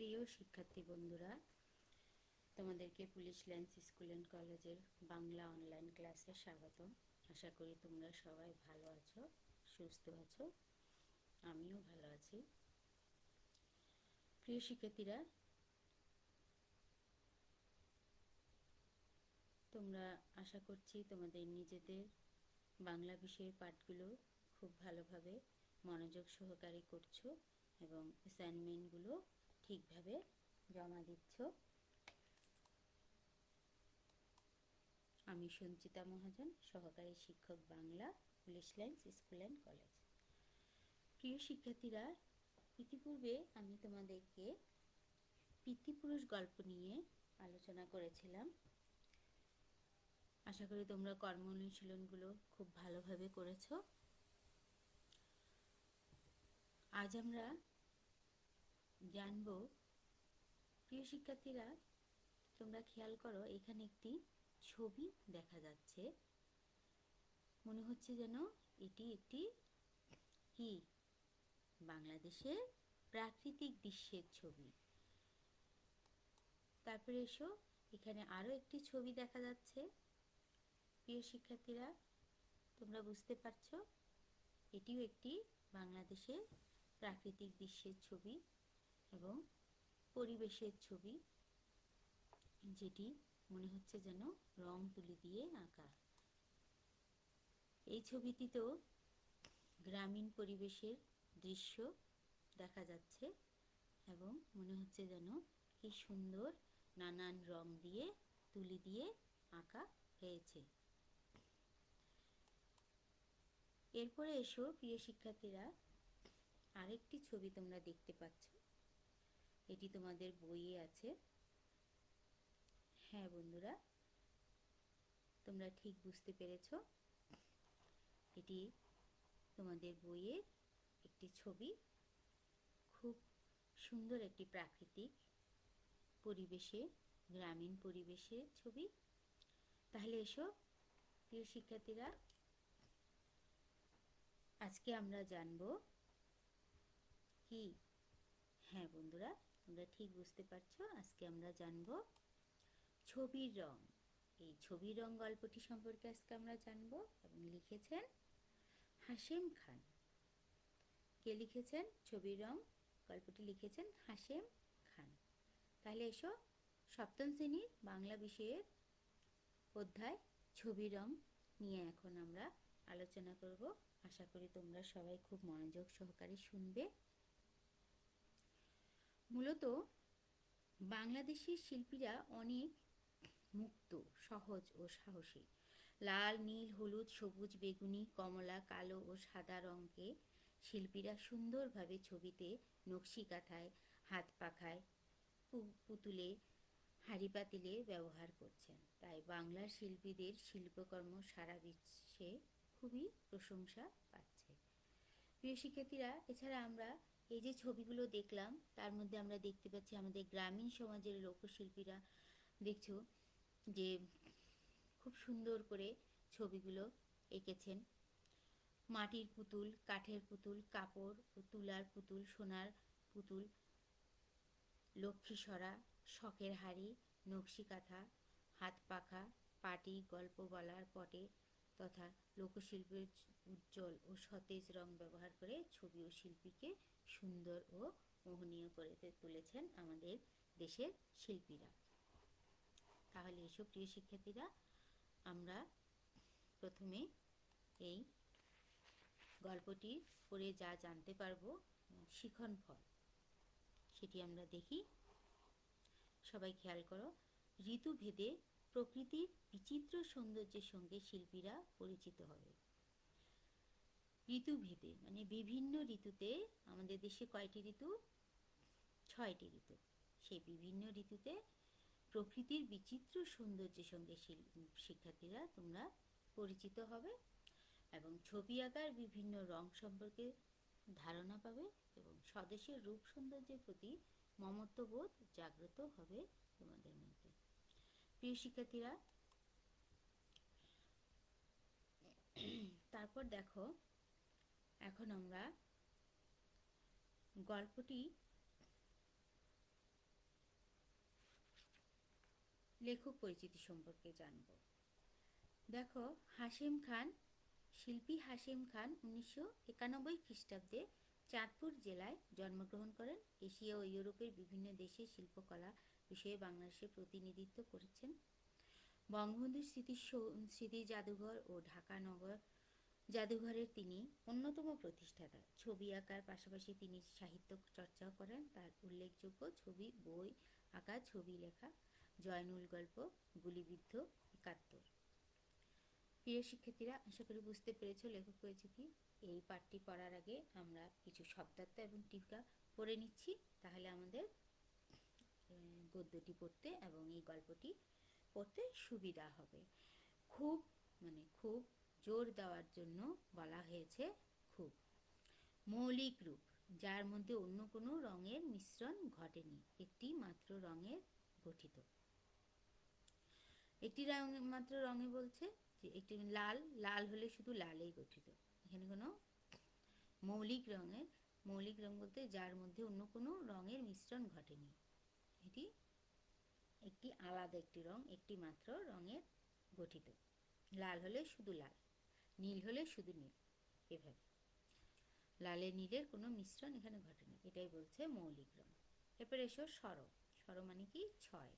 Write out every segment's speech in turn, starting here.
প্রিয় শিক্ষার্থী বন্ধুরা, তোমাদেরকে পুলিশ ল্যান্স স্কুল অ্যান্ড কলেজের বাংলা অনলাইন ক্লাসে স্বাগতম। আশা করি তোমরা সবাই ভালো আছো, সুস্থ আছো, আমিও ভালো আছি। প্রিয় শিক্ষার্থীরা, তোমরা আশা করছি তোমাদের নিজেদের বাংলা বিষয়ের পাঠগুলো খুব ভালোভাবে মনোযোগ সহকারে করছ এবং অ্যাসাইনমেন্টগুলো ঠিকভাবে জমা দিচ্ছ। আমি সঞ্চিতা মহাজন, সহকারী শিক্ষক Bangla, police lines, school and college. প্রিয় শিক্ষার্থীরা, ইতিপূর্বে আমি তোমাদেরকে পিতৃপুরুষ গল্প নিয়ে আলোচনা করেছিলাম। আশা করি তোমরা কর্ম অনুশীলনগুলো খুব ভালোভাবে করেছ। আজ আমরা জানব। প্রিয় শিক্ষার্থীরা, তোমরা খেয়াল করো, এখানে একটি ছবি দেখা যাচ্ছে। মনে হচ্ছে যেন এটি একটি কি? বাংলাদেশের প্রাকৃতিক দৃশ্যের ছবি। তারপরে এসো, এখানে আরও একটি ছবি দেখা যাচ্ছে। প্রিয় শিক্ষার্থীরা, তোমরা বুঝতে পারছ, এটিও একটি বাংলাদেশের প্রাকৃতিক দৃশ্যের ছবি। এবং পরিবেশের ছবি যেটি মনে হচ্ছে যেন রং তুলি দিয়ে আঁকা। এই ছবিটিতেও গ্রামীণ পরিবেশের দৃশ্য দেখা যাচ্ছে এবং মনে হচ্ছে যেন কি সুন্দর নানান রং দিয়ে, তুলি দিয়ে আঁকা হয়েছে। এরপরে এসো প্রিয় শিক্ষার্থীরা, আরেকটি ছবি তোমরা দেখতে পাচ্ছ। এটি তোমাদের বইয়ে আছে। হ্যাঁ বন্ধুরা, তোমরা ঠিক বুঝতে পেরেছ। এটি তোমাদের বইয়ে একটি ছবি। খুব সুন্দর একটি প্রাকৃতিক পরিবেশে, গ্রামীণ পরিবেশের ছবি। তাহলে এসো, প্রিয় শিক্ষার্থীরা। আজকে আমরা জানব কি? হ্যাঁ বন্ধুরা তোমরা ঠিক বুঝতে পারছ? আজকে আমরা জানব ছবির রং। এই ছবির রং গল্পটি সম্পর্কে আজকে আমরা জানব এবং লিখেছেন হাসেম খান। কে লিখেছেন? ছবির রং গল্পটি লিখেছেন হাসেম খান। তাহলে এসো, সপ্তম শ্রেণির বাংলা বিষয়ের অধ্যায় ছবি রং নিয়ে এখন আমরা আলোচনা করব। আশা করি তোমরা সবাই খুব মনোযোগ সহকারে শুনবে। মূলত বাংলাদেশের শিল্পীরা অনেক মুক্ত, সহজ ও সাহসী। লাল, নীল, হলুদ, সবুজ, বেগুনি, কমলা, কালো ও সাদা রঙকে শিল্পীরা সুন্দরভাবে ছবিতে নকশি কাঁথায় হাত পাখায় পুতুলে, হাড়ি পাতিলে ব্যবহার করছেন। তাই বাংলার শিল্পীদের শিল্পকর্ম সারা বিশ্বে খুবই প্রশংসা পাচ্ছে। প্রিয় শিক্ষার্থীরা, এছাড়া আমরা এই যে ছবিগুলো দেখলাম, তার মধ্যে আমরা দেখতে পাচ্ছি আমাদের গ্রামীণ সমাজের লোকশিল্পীরা। দেখছ যে খুব সুন্দর করে ছবিগুলো এঁকেছেন। মাটির পুতুল, কাঠের পুতুল, কাপড় ও তুলার পুতুল, সোনার পুতুল, লক্ষ্মী সরা, শখের হাড়ি, নকশি কাঁথা, হাত পাখা, পাটি, গল্প বলার পটে তথা লোকশিল্পের উজ্জ্বল ও সতেজ রং ব্যবহার করে ছবি ও শিল্পীকে সুন্দর ও মোহনীয় করে তুলেছেন আমাদের দেশের শিল্পীরা। তাহলে এসব প্রিয় শিক্ষার্থীরা, আমরা প্রথমে এই গল্পটি পড়ে যা জানতে পারব শিখন ফল। সেটি আমরা দেখি। সবাই খেয়াল করো, ঋতুভেদে প্রকৃতির বিচিত্র সৌন্দর্যের সঙ্গে শিল্পীরা পরিচিত হবে। ঋতুভেদে মানে বিভিন্ন ঋতুতে, আমাদের দেশে কয়টি ঋতু? ছয়টি ঋতু। সেই বিভিন্ন ঋতুতে প্রকৃতির বিচিত্র সৌন্দর্যের সঙ্গে শিক্ষার্থীরা তোমরা পরিচিত হবে এবং ছবি আঁকার বিভিন্ন রং সম্পর্কে ধারণা পাবে এবং স্বদেশের রূপ সৌন্দর্যের প্রতি মমত্ববোধ জাগ্রত হবে তোমাদের মধ্যে প্রিয় শিক্ষার্থীরা। তারপর দেখো, এখন আমরা গল্পটি লেখক পরিচিতি সম্পর্কে জানব। দেখো হাসিম খান, শিল্পী হাসিম খান উনিশশো একানব্বই খ্রিস্টাব্দে চাঁদপুর জেলায় জন্মগ্রহণ করেন। এশিয়া ও ইউরোপের বিভিন্ন দেশে শিল্পকলা বিষয়ে বাংলাদেশে প্রতিনিধিত্ব করেছেন। বঙ্গবন্ধুর স্মৃতি স্মৃতি জাদুঘর ও ঢাকা নগর জাদুঘরের তিনি অন্যতম প্রতিষ্ঠাতা। ছবি আঁকার পাশাপাশি তিনি সাহিত্য চর্চাও করেন। তার উল্লেখযোগ্য ছবি, বই আঁকা, ছবি লেখা, জয়নুল গল্প, গুলিবিদ্ধ, একাত্তর। প্রিয় শিক্ষার্থীরা, আশা করি বুঝতে পেরেছ লেখক পরিচিতি। এই পাঠটি পড়ার আগে আমরা কিছু শব্দার্থ এবং টিকা পড়ে নিচ্ছি। তাহলে আমাদের গদ্যটি পড়তে এবং এই গল্পটি পড়তে সুবিধা হবে। খুব মানে খুব জোর দেওয়ার জন্য বলা হয়েছে খুব। মৌলিক রূপ, যার মধ্যে অন্য কোনো রঙের মিশ্রণ ঘটেনি, একটি মাত্র রঙের গঠিত। একটি রঙ মাত্র রঙে বলছে যে একটি লাল লাল হলে শুধু লালেই গঠিত। এখানে কোনো মৌলিক রঙের, মৌলিক রঙ বলতে যার মধ্যে অন্য কোনো রঙের মিশ্রণ ঘটেনি। এটি একটি আলাদা একটি রং, একটি মাত্র রঙের গঠিত। লাল হলে শুধু লাল, নীল হলে শুধু নীল, এভাবে। লালে নীলের কোনো মিশ্রণ এখানে ঘটেনি, এটাই বলছে মৌলিক রং। এরপরে এসো সর সর মানে কি? ছয়।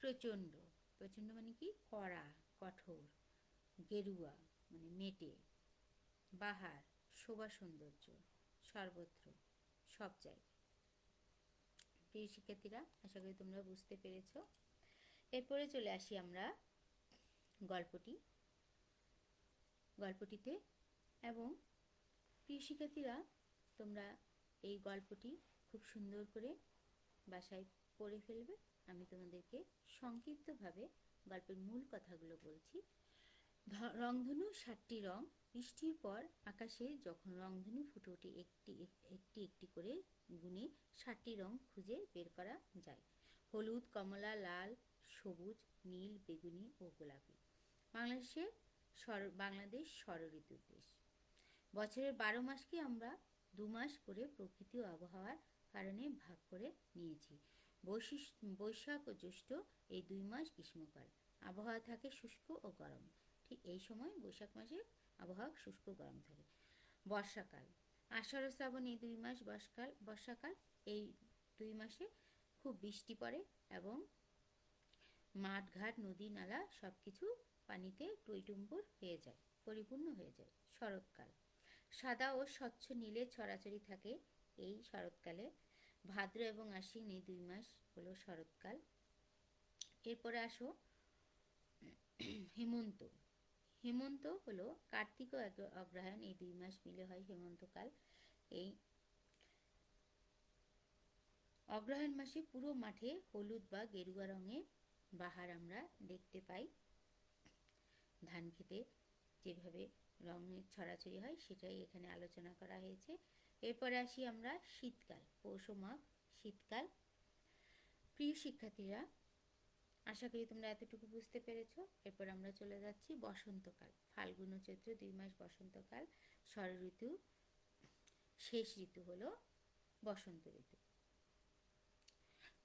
প্রচণ্ড প্রচণ্ড মানে কি? কড়া, কঠোর, গেরুয়া মানে মেটে, বাহার, শোভা সৌন্দর্য, সর্বত্র, সব জায়গায়। প্রিয় শিক্ষার্থীরা, আশা করি তোমরা বুঝতে পেরেছ। এরপরে চলে আসি আমরা গল্পটি। গল্পটিতে এবং প্রিয় শিক্ষার্থীরা, তোমরা এই গল্পটি খুব সুন্দর করে বাসায় পড়ে ফেলবে। আমি তোমাদেরকে সংক্ষিপ্তভাবে গল্পের মূল কথাগুলো বলছি। রংধনু সাতটি রং বৃষ্টির পর আকাশে যখন রংধনু ফুটে ওঠে, একটি একটি একটি করে গুণে সাতটি রং খুঁজে বের করা যায়। হলুদ, কমলা, লাল, সবুজ, নীল, বেগুনি ও গোলাপি। বাংলাদেশের সর, বাংলাদেশ ঋতুর দেশ। বছরের বারো মাসকে আমরা দু মাস করে প্রকৃতি ও আবহাওয়ার কারণে ভাগ করে নিয়েছি। বৈশিষ্ট্য বৈশাখ ও জ্যৈষ্ঠ এই দুই মাস গ্রীষ্মকাল। আবহাওয়া থাকে শুষ্ক ও গরম। ঠিক এই সময় বৈশাখ মাসে আবহাওয়া শুষ্ক গরম থাকে। বর্ষাকাল, আষাঢ় শ্রাবণ এই দুই মাস বর্ষাকাল বর্ষাকাল এই দুই মাসে খুব বৃষ্টি পড়ে এবং মাঠ ঘাট নদী, নালা সব কিছু পানিতে টইটুম্বুর হয়ে যায়, পরিপূর্ণ হয়ে যায় শরৎকাল। সাদা ও স্বচ্ছ নীলে ছড়াছড়ি থাকে এই শরৎকালে। ভাদ্র এবং আশ্বিন এই দুই মাস হলো শরৎকাল। এরপরে আসো হেমন্ত। হেমন্ত হলো কার্তিক ও অগ্রহায়ণ। এই দুই মাস মিলে হয় হেমন্তকাল। এই অগ্রহায়ণ মাসে পুরো মাঠে হলুদ বা গেরুয়া রঙের বাহার আমরা দেখতে পাই। ধান খেতে যেভাবে রঙের ছড়াছড়ি হয় সেটাই এখানে আলোচনা করা হয়েছে। এরপরে আসি আমরা শীতকাল, পৌষ মাঘ, শীতকাল। প্রিয় শিক্ষার্থীরা আশা করি তোমরা এতটুকু বুঝতে পেরেছ। এরপর আমরা চলে যাচ্ছি বসন্তকাল, ফাল্গুন চৈত্র দুই মাস বসন্তকাল, ষড় ঋতু, শেষ ঋতু হলো বসন্ত ঋতু।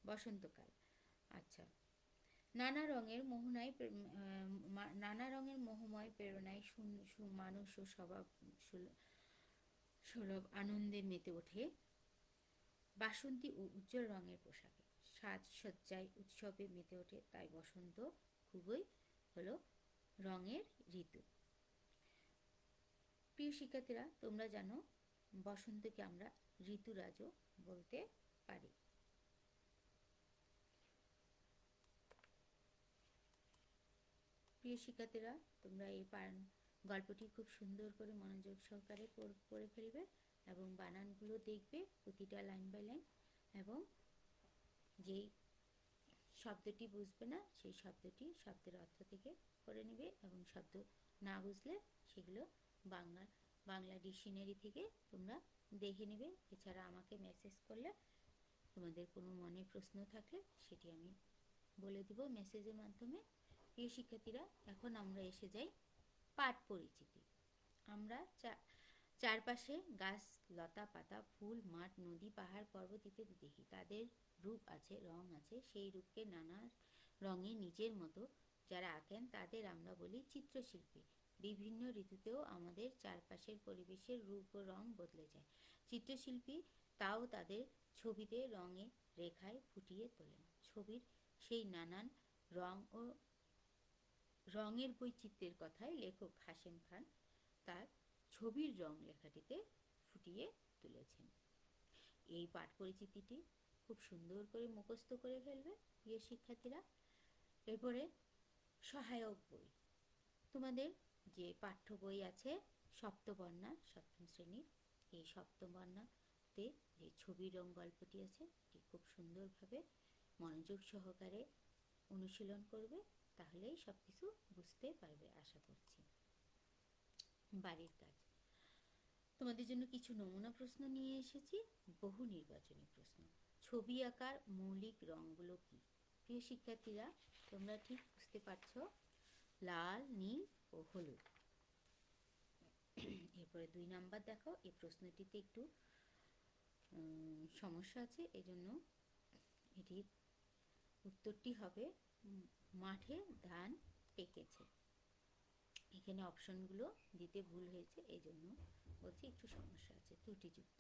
বসন্তকাল আচ্ছা নানা রঙের মোহনায় নানা রঙের মোহময় প্রেরণায় মানুষ ও স্বভাব সুলভ আনন্দে মেতে ওঠে। বাসন্তী ও উজ্জ্বল রঙের পোশাকে। সাজসজ্জায় উৎসবে মেতে ওঠে। তাই বসন্ত খুবই হলো রঙের ঋতু। প্রিয় শিক্ষার্থীরা, তোমরা জানো বসন্তকে আমরা ঋতুরাজও বলতে পারি। প্রিয় শিক্ষার্থীরা, তোমরা এই গল্পটি খুব সুন্দর করে মনোযোগ সহকারে পড়ে ফেলবে এবং বানানগুলো দেখবে প্রতিটা লাইন বাই লাইন এবং যেই শব্দটি বুঝবে না, সেই শব্দটি শব্দের অর্থ থেকে করে নেবে এবং শব্দ না বুঝলে সেগুলো বাংলা বাংলা ডিকশনারি থেকে তোমরা দেখে নেবে। এছাড়া আমাকে মেসেজ করলে তোমাদের কোনো মনে প্রশ্ন থাকলে সেটি আমি বলে দিব মেসেজের মাধ্যমে। প্রিয় শিক্ষার্থীরা, এখন আমরা এসে যাই পাঠ পরিচিতি। আমরা চা চারপাশে গাছ, লতা পাতা, ফুল, মাঠ, নদী, পাহাড় পর্বত ইত্যাদি দেখি। তাদের রূপ আছে, রং আছে। সেই রূপকে নানা রঙে নিজের মতো যারা আঁকেন, তাদের আমরা বলি চিত্রশিল্পী। বিভিন্ন ঋতুতেও আমাদের চারপাশের পরিবেশের রূপ ও রং বদলে যায়। চিত্রশিল্পী তাও তাদের ছবিতে রঙে রেখায় ফুটিয়ে তোলেন। ছবির সেই নানান রং ও রঙের বৈচিত্র্যের কথায় লেখক হাসেম খান তার ছবির রং লেখাটিতে ফুটিয়ে তুলেছেন। এই পাঠ পরিচিতিটি খুব সুন্দর করে মুখস্থ করে ফেলবে প্রিয় শিক্ষার্থীরা। এরপরে সহায়ক বই। তোমাদের যে পাঠ্য বই আছে, সপ্তবর্ণা, সপ্তম শ্রেণির এই সপ্তবর্ণাতে যে ছবির রং গল্পটি আছে, এটি খুব সুন্দরভাবে মনোযোগ সহকারে অনুশীলন করবে, তাহলেই সব কিছু বুঝতে পারবে, আশা করছি। বাড়ির কাজ। তোমাদের জন্য কিছু নমুনা প্রশ্ন নিয়ে এসেছি। বহু নির্বাচনী প্রশ্ন। ছবি আঁকার মৌলিক রঙগুলো কি? প্রিয় শিক্ষার্থীরা, তোমরা ঠিক বুঝতে পারছ, লাল, নীল ও হলুদ। এরপরে দুই নাম্বার দেখো, এই প্রশ্নটিতে একটু সমস্যা আছে, এজন্য এটির উত্তরটি হবে মাঠে ধান পেকেছে। এখানে অপশনগুলো দিতে ভুল হয়েছে এই জন্য বলছি, একটু সমস্যা আছে ত্রুটিযুক্ত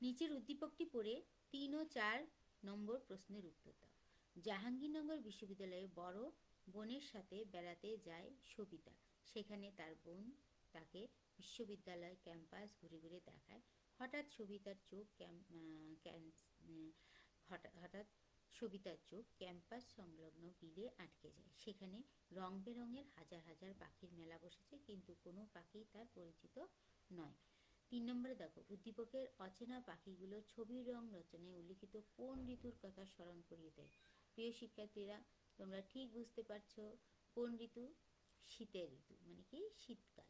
নিচের উদ্দীপকটি পড়ে তিন ও চার নম্বর প্রশ্নের উত্তর দাও। জাহাঙ্গীরনগর বিশ্ববিদ্যালয়ে বড় বোনের সাথে বেড়াতে যায় সবিতা। সেখানে তার বোন তাকে বিশ্ববিদ্যালয় ক্যাম্পাস ঘুরে ঘুরে দেখায়। হঠাৎ সবিতার চোখ হঠাৎ সবিতার চোখ ক্যাম্পাস সংলগ্ন বিলে আটকে যায়। সেখানে রং বেরঙের হাজার হাজার পাখির মেলা বসেছে, কিন্তু কোনো পাখি তার পরিচিত নয়। তিন নম্বরে দেখো, উদ্দীপকের অচেনা পাখিগুলো ছবির রং রচনায় উল্লিখিত কোন ঋতুর কথা স্মরণ করিয়ে দেয়? প্রিয় শিক্ষার্থীরা, তোমরা ঠিক বুঝতে পারছ কোন ঋতু? শীতের ঋতু মানে কি? শীতকাল।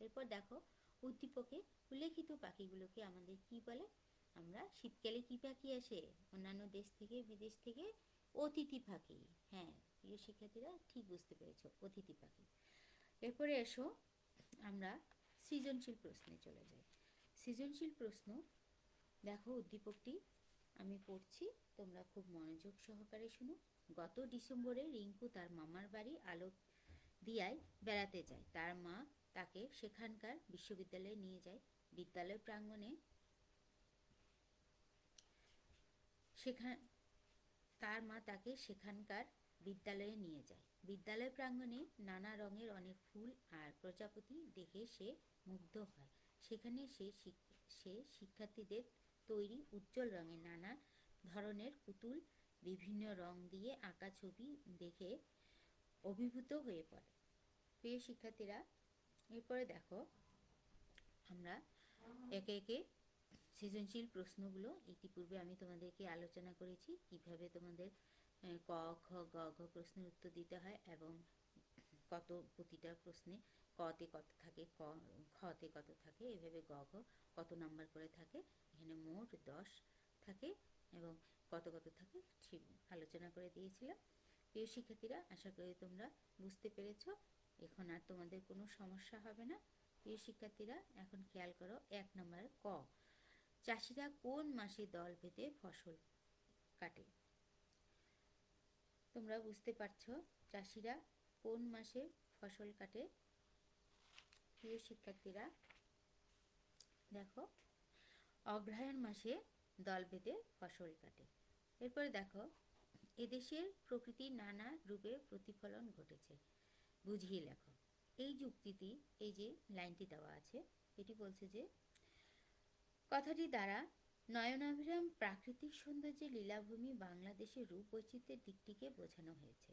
এরপর দেখো উদ্দীপকে উল্লেখিত পাখিগুলোকে আমাদের কি বলে? আমরা শীতকালে কি পাখি আসে? অন্যান্য দেশ থেকে, বিদেশ থেকে? অতিথি পাখি। হ্যাঁ প্রিয় শিক্ষার্থীরা, ঠিক বুঝতে পেরেছ, অতিথি পাখি। এরপরে এসো, আমরা সৃজনশীল প্রশ্নে চলে যাই। সৃজনশীল প্রশ্ন, দেখো উদ্দীপকটি, আমি পড়ছি, তোমরা খুব মনোযোগ সহকারে শুনো। গত ডিসেম্বরে রিঙ্কু তার মামার বাড়ি আলো দিয়ায় বেড়াতে যায়। তার মা তাকে সেখানকার বিশ্ববিদ্যালয়ে নিয়ে যায়। বিদ্যালয় প্রাঙ্গণে সেখান, তার মা তাকে সেখানকার বিদ্যালয়ে নিয়ে যায়। বিদ্যালয় প্রাঙ্গণে নানা রঙের অনেক ফুল আর প্রজাপতি দেখে সে মুগ্ধ হয়। সেখানে সে সে শিক্ষার্থীদের তৈরি উজ্জ্বল রঙের নানা ধরনের পুতুল, বিভিন্ন রং দিয়ে আঁকা ছবি দেখে অভিভূত হয়ে পড়ে। প্রিয় শিক্ষার্থীরা, এরপরে দেখো, আমরা একে একে সৃজনশীল প্রশ্নগুলো ইতিপূর্বে আমি তোমাদেরকে আলোচনা করেছি। কীভাবে তোমাদের ক, খ, গ, ঘ প্রশ্নের উত্তর দিতে হয় এবং কত প্রতিটা প্রশ্নে কতে কত থাকে, ক, খতে কত থাকে, এভাবে গ, ঘ কত নাম্বার করে থাকে, এখানে মোট দশ থাকে এবং কত কত থাকে ঠিক আলোচনা করে দিয়েছিলাম। প্রিয় শিক্ষার্থীরা, আশা করি তোমরা বুঝতে পেরেছ। এখন আর তোমাদের কোনো সমস্যা হবে না। প্রিয় শিক্ষার্থীরা, এখন খেয়াল করো এক নম্বর ক। চাষিরা কোন মাসে দল বেঁধে ফসল কাটে? তোমরা বুঝতে পারছ চাষিরা কোন মাসে ফসল কাটে? প্রিয় শিক্ষার্থীরা, দেখো, অগ্রহায়ণ মাসে দল বেঁধে ফসল কাটে। এরপরে দেখো, এদেশের প্রকৃতির নানা রূপে প্রতিফলন ঘটেছে। বুঝিয়ে লেখো। এই যুক্তিটি, এই যে লাইনটি দেওয়া আছে, এটি বলছে যে, কথাটি দ্বারা নয়নাভিরাম প্রাকৃতিক সৌন্দর্যের লীলাভূমি বাংলাদেশের রূপ বৈচিত্র্যের দিকটিকে বোঝানো হয়েছে।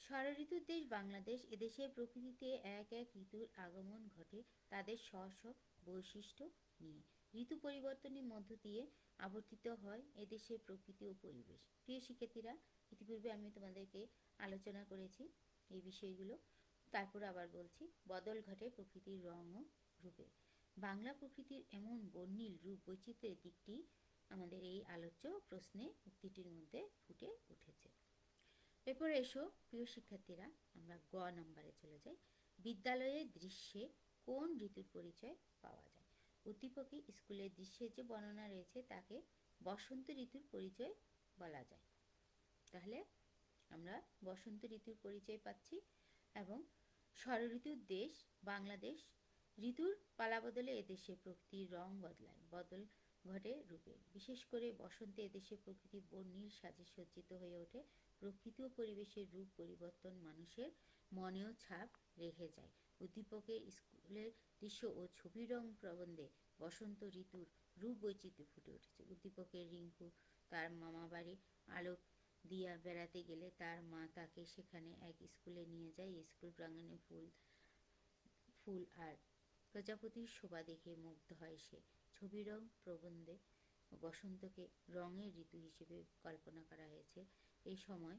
ষড়ঋতুর দেশ বাংলাদেশ, এদেশের প্রকৃতিতে এক এক ঋতুর আগমন ঘটে তাদের স্ব স্ব বৈশিষ্ট্য নিয়ে। ঋতু পরিবর্তনের মধ্য দিয়ে আবর্তিত হয় এদেশের প্রকৃতি ও পরিবেশ। প্রিয় শিক্ষার্থীরা, ইতিপূর্বে আমি তোমাদেরকে আলোচনা করেছি এই বিষয়গুলো। তারপর আবার বলছি, বদল ঘটে প্রকৃতির রং ও রূপে। বাংলা প্রকৃতির এমন বর্ণিল রূপ বৈচিত্র্যের দিকটি আমাদের এই আলোচ্য প্রশ্নে উক্তিটির মধ্যে ফুটে উঠেছে। এরপরে এসো, প্রিয় শিক্ষার্থীরা, আমরা গ নাম্বারে চলে যাই। বিদ্যালয়ের দৃশ্যে কোন ঋতুর পরিচয় পাওয়া যায়? উদ্দীপকে স্কুলের দৃশ্যের যে বর্ণনা রয়েছে, তাকে বসন্ত ঋতুর পরিচয় বলা যায়। তাহলে আমরা বসন্ত ঋতুর পরিচয় পাচ্ছি এবং ষড়ঋতুর দেশ বাংলাদেশ ঋতুর পালা পালাবদলে এদেশে প্রকৃতির রং বদলায়, বদল ঘটে রূপে। বিশেষ করে বসন্তে এদেশে প্রকৃতি বর্ণিল সাজে সজ্জিত হয়ে ওঠে। প্রকৃতি ও পরিবেশের রূপ পরিবর্তন মানুষের মনেও ছাপ রেখে যায়। উদ্দীপকের স্কুলের দৃশ্য ও ছবি রং প্রবন্ধে বসন্ত ঋতুর রূপ বৈচিত্র্য ফুটে উঠেছে। উদ্দীপকের রিঙ্কু তার মামা বাড়ি আলোক দিয়া বেড়াতে গেলে তার মা তাকে সেখানে এক স্কুলে নিয়ে যায়। স্কুল প্রাঙ্গণে ফুল ফুল আর প্রজাপতির শোভা দেখে মুগ্ধ হয় সে। ছবি রং প্রবন্ধে বসন্তকে রঙের ঋতু হিসেবে কল্পনা করা হয়েছে। এই সময়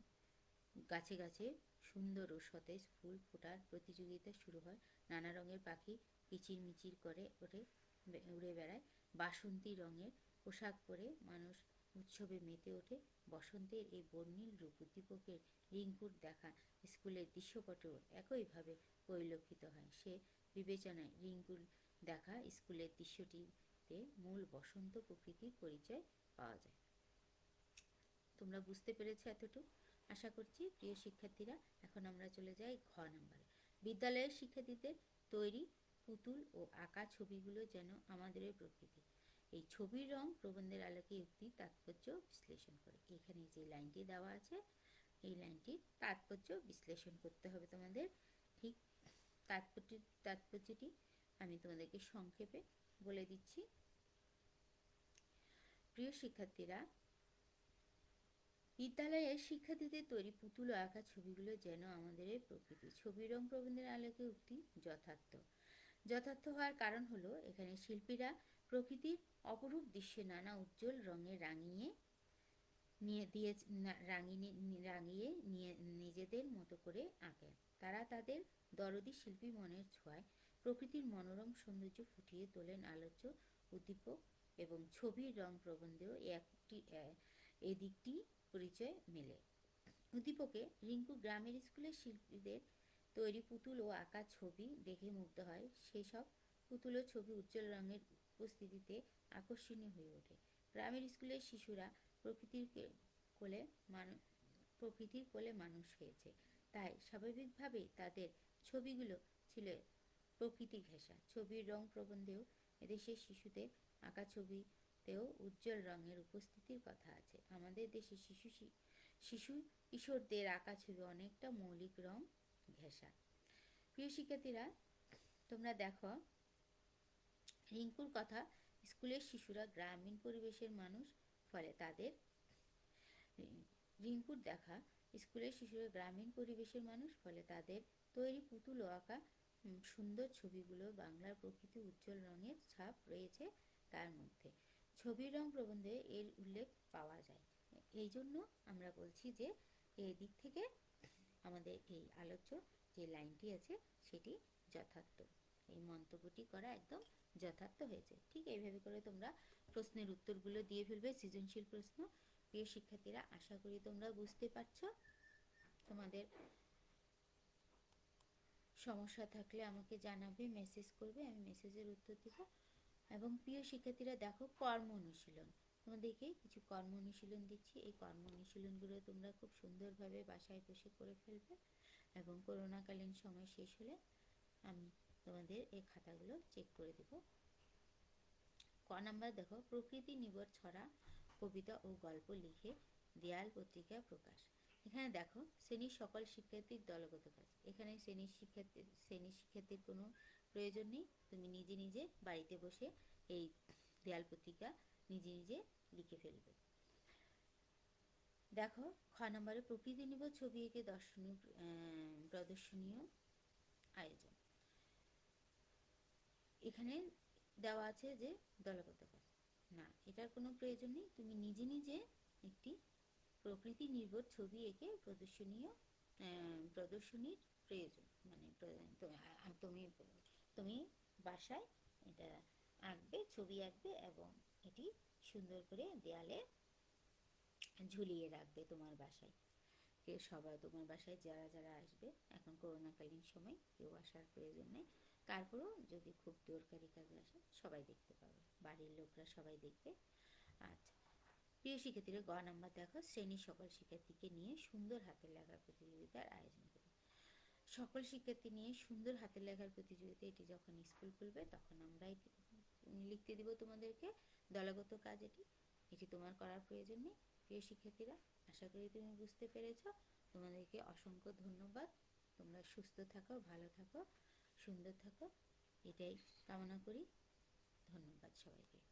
গাছে গাছে সুন্দর ও সতেজ ফুল ফোটার প্রতিযোগিতা শুরু হয়। নানা রঙের পাখি কিচির মিচির করে ওঠে, উড়ে বেড়ায়। বাসন্তী রঙের পোশাক পরে মানুষ উৎসবে মেতে ওঠে বসন্তের এই বর্ণিল রূপ উদ্দীপকের রিঙ্কুর দেখা। স্কুলের দৃশ্যপটেও একইভাবে পরিলক্ষিত হয়। সে বিবেচনায় রিঙ্কুর দেখা স্কুলের দৃশ্যটিতে মূল বসন্ত প্রকৃতির পরিচয় পাওয়া যায়। তোমরা বুঝতে পেরেছ এতটুকু? আশা করছি প্রিয় শিক্ষার্থীরা, এখন আমরা চলে যাই ঘ নম্বরে। বিদ্যালয়ের শিক্ষার্থীদের তৈরি পুতুল ও আঁকা ছবিগুলো যেন আমাদের প্রকৃতি এই ছবির রং প্রবন্ধের আলোকে উক্তি তাৎপর্য বিশ্লেষণ করে। এখানে যে লাইনটি দেওয়া আছে, এই লাইনটির তাৎপর্য বিশ্লেষণ করতে হবে তোমাদের। ঠিক তাৎপর্য, তাৎপর্যটি আমি তোমাদেরকে সংক্ষেপে বলে দিচ্ছি। প্রিয় শিক্ষার্থীরা বিদ্যালয়ের শিক্ষার্থীদের তৈরি পুতুল আঁকা ছবিগুলো যেন আমাদের প্রকৃতি। ছবি রং প্রবন্ধের আলোকে উক্তি যথার্থ। যথার্থ হওয়ার কারণ হলো এখানে শিল্পীরা প্রকৃতির অপরূপ দৃশ্যে নানা উজ্জ্বল রঙে রাঙিয়ে নিয়ে দিয়ে রাঙিয়ে রাঙিয়ে নিয়ে নিজেদের মতো করে আঁকেন তারা তাদের দরদি শিল্পী মনের ছোঁয়ায় প্রকৃতির মনোরম সৌন্দর্য ফুটিয়ে তোলেন আলোচ্য উদ্দীপক এবং ছবির রং প্রবন্ধেও একটি এদিকটি পরিচয় মেলে। উদ্দীপকে রিঙ্কু গ্রামের স্কুলের শিল্পীদের তৈরি পুতুল ও আঁকা ছবি দেখে মুগ্ধ হয়। সেসব পুতুল ও ছবি উজ্জ্বল রঙের উপস্থিতিতে আকর্ষণীয় হয়ে ওঠে। গ্রামের স্কুলের শিশুরা প্রকৃতির কোলে মানু, প্রকৃতির কোলে মানুষ হয়েছে। তাই স্বাভাবিকভাবেই তাদের ছবিগুলো ছিল প্রকৃতি ঘেঁষা। ছবির রং প্রবন্ধেও এদেশের শিশুদের আঁকা ছবিতেও উজ্জ্বল রঙের উপস্থিতির কথা আছে। আমাদের দেশে শিশু শিশু কিশোরদের আঁকা ছবি অনেকটা মৌলিক রং ঘেঁষা। প্রিয় শিক্ষার্থীরা, তোমরা দেখো রিঙ্কুর কথা স্কুলের শিশুরা গ্রামীণ পরিবেশের মানুষ, ফলে তাদের রিঙ্কুর দেখা স্কুলের শিশুরা গ্রামীণ পরিবেশের মানুষ, ফলে তাদের তৈরি পুতুল আঁকা সুন্দর ছবিগুলো বাংলার প্রকৃতি উজ্জ্বল রঙের ছাপ রয়েছে তার মধ্যে। ছবির রং প্রবন্ধে এর উল্লেখ পাওয়া যায়। এই জন্য আমরা বলছি যে, এই দিক থেকে আমাদের এই আলোচ্য যে লাইনটি আছে, সেটি যথার্থ। এই মন্তব্যটি করা একদম যথার্থ হয়েছে। ঠিক এইভাবে করে তোমরা প্রশ্নের উত্তরগুলো দিয়ে ফেলবে, সৃজনশীল প্রশ্ন। প্রিয় শিক্ষার্থীরা, আশা করি তোমরা বুঝতে পারছ। তোমাদের সমস্যা থাকলে আমাকে জানাবে মেসেজ করবে, আমি মেসেজের উত্তর দেব। এবং প্রিয় শিক্ষার্থীরা, দেখো কর্ম অনুশীলন। তোমাদেরকে কিছু কর্ম অনুশীলন দিচ্ছি। এই কর্ম অনুশীলনগুলো তোমরা খুব সুন্দরভাবে বাসায় বসে করে ফেলবে এবং করোনাকালীন সময় শেষ হলে আমি তোমাদের এই খাতাগুলো চেক করে দেব। ক নাম্বার দেখো, প্রকৃতি নিবর ছড়া, কবিতা ও গল্প লিখে দেয়াল পত্রিকা প্রকাশ। এখানে দেখো, শ্রেণির সকল শিক্ষার্থীর দলগত কাজ। এখানে শ্রেণির শিক্ষার্থী, শ্রেণির শিক্ষার্থীর কোনো প্রয়োজন নেই। তুমি নিজে নিজে বাড়িতে বসে এই দেয়াল পত্রিকা নিজে নিজে লিখে ফেলবে। দেখো, খ নম্বরে প্রকৃতি নির্ভর ছবি এঁকে দর্শনীয় প্রদর্শনীয় আয়োজন। এখানে দেওয়া আছে যে কাজ না, এটার কোনো প্রয়োজন নেই। তুমি নিজে নিজে একটি প্রকৃতি নির্ভর ছবি এঁকে প্রদর্শনীয় প্রদর্শনীর প্রয়োজন। মানে তুমি তুমি বাসায় এটা আঁকবে, ছবি আঁকবে এবং এটি সুন্দর করে দেয়ালে ঝুলিয়ে রাখবে তোমার বাসায়। সবাই তোমার বাসায় যারা যারা আসবে, এখন করোনাকালীন সময় কেউ আসার প্রয়োজন নেই। তারপরেও যদি খুব দরকারি কাজে আসে, সবাই দেখতে পাবে। বাড়ির লোকরা সবাই দেখবে। আচ্ছা প্রিয় শিক্ষার্থীরা, গ নাম্বার দেখো, শ্রেণির সকল শিক্ষার্থীকে নিয়ে সুন্দর হাতের লেখার প্রতিযোগিতার আয়োজন করি সকল শিক্ষার্থী নিয়ে সুন্দর হাতের লেখার প্রতিযোগিতা, এটি যখন স্কুল খুলবে, তখন আমরা এটি লিখতে দিব তোমাদেরকে দলগত কাজ এটি। এটি তোমার করার প্রয়োজন নেই। প্রিয় শিক্ষার্থীরা, আশা করি তুমি বুঝতে পেরেছ। তোমাদেরকে অসংখ্য ধন্যবাদ। তোমরা সুস্থ থাকো, ভালো থাকো। সুন্দর থাকো। এটাই কামনা করি। ধন্যবাদ সবাইকে।